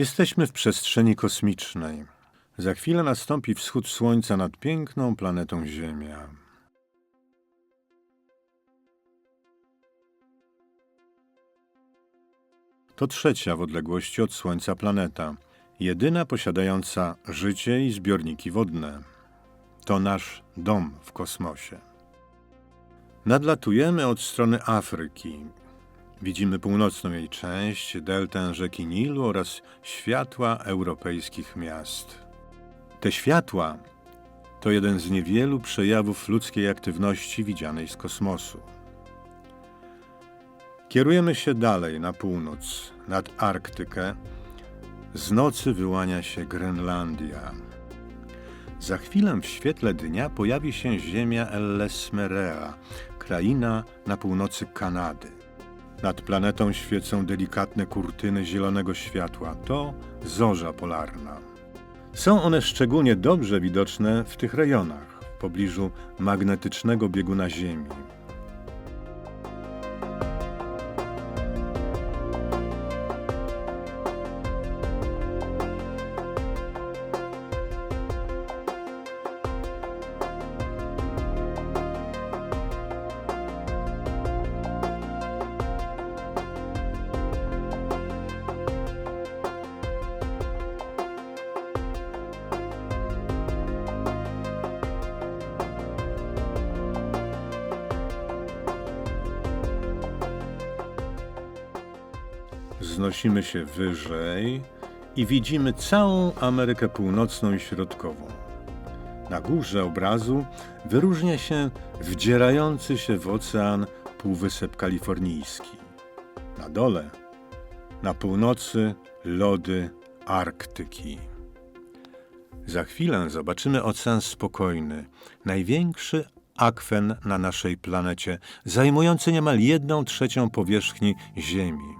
Jesteśmy w przestrzeni kosmicznej. Za chwilę nastąpi wschód Słońca nad piękną planetą Ziemia. To trzecia w odległości od Słońca planeta, jedyna posiadająca życie i zbiorniki wodne. To nasz dom w kosmosie. Nadlatujemy od strony Afryki. Widzimy północną jej część, deltę rzeki Nilu oraz światła europejskich miast. Te światła to jeden z niewielu przejawów ludzkiej aktywności widzianej z kosmosu. Kierujemy się dalej na północ, nad Arktykę. Z nocy wyłania się Grenlandia. Za chwilę w świetle dnia pojawi się ziemia Ellesmerea, kraina na północy Kanady. Nad planetą świecą delikatne kurtyny zielonego światła. To zorza polarna. Są one szczególnie dobrze widoczne w tych rejonach, w pobliżu magnetycznego bieguna Ziemi. Znosimy się wyżej i widzimy całą Amerykę Północną i Środkową. Na górze obrazu wyróżnia się wdzierający się w ocean Półwysep Kalifornijski. Na dole, na północy, lody Arktyki. Za chwilę zobaczymy ocean spokojny, największy akwen na naszej planecie, zajmujący niemal jedną trzecią powierzchni Ziemi.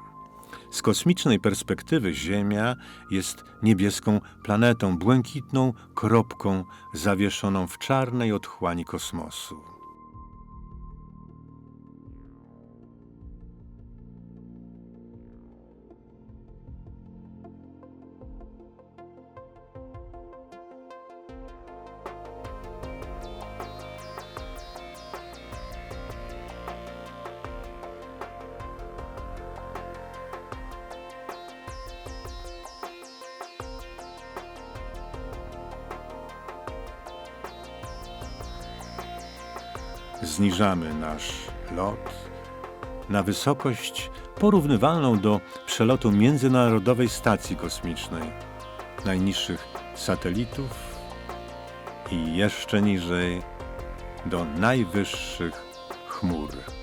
Z kosmicznej perspektywy Ziemia jest niebieską planetą, błękitną kropką zawieszoną w czarnej otchłani kosmosu. Zniżamy nasz lot na wysokość porównywalną do przelotu Międzynarodowej Stacji Kosmicznej, najniższych satelitów i jeszcze niżej do najwyższych chmur.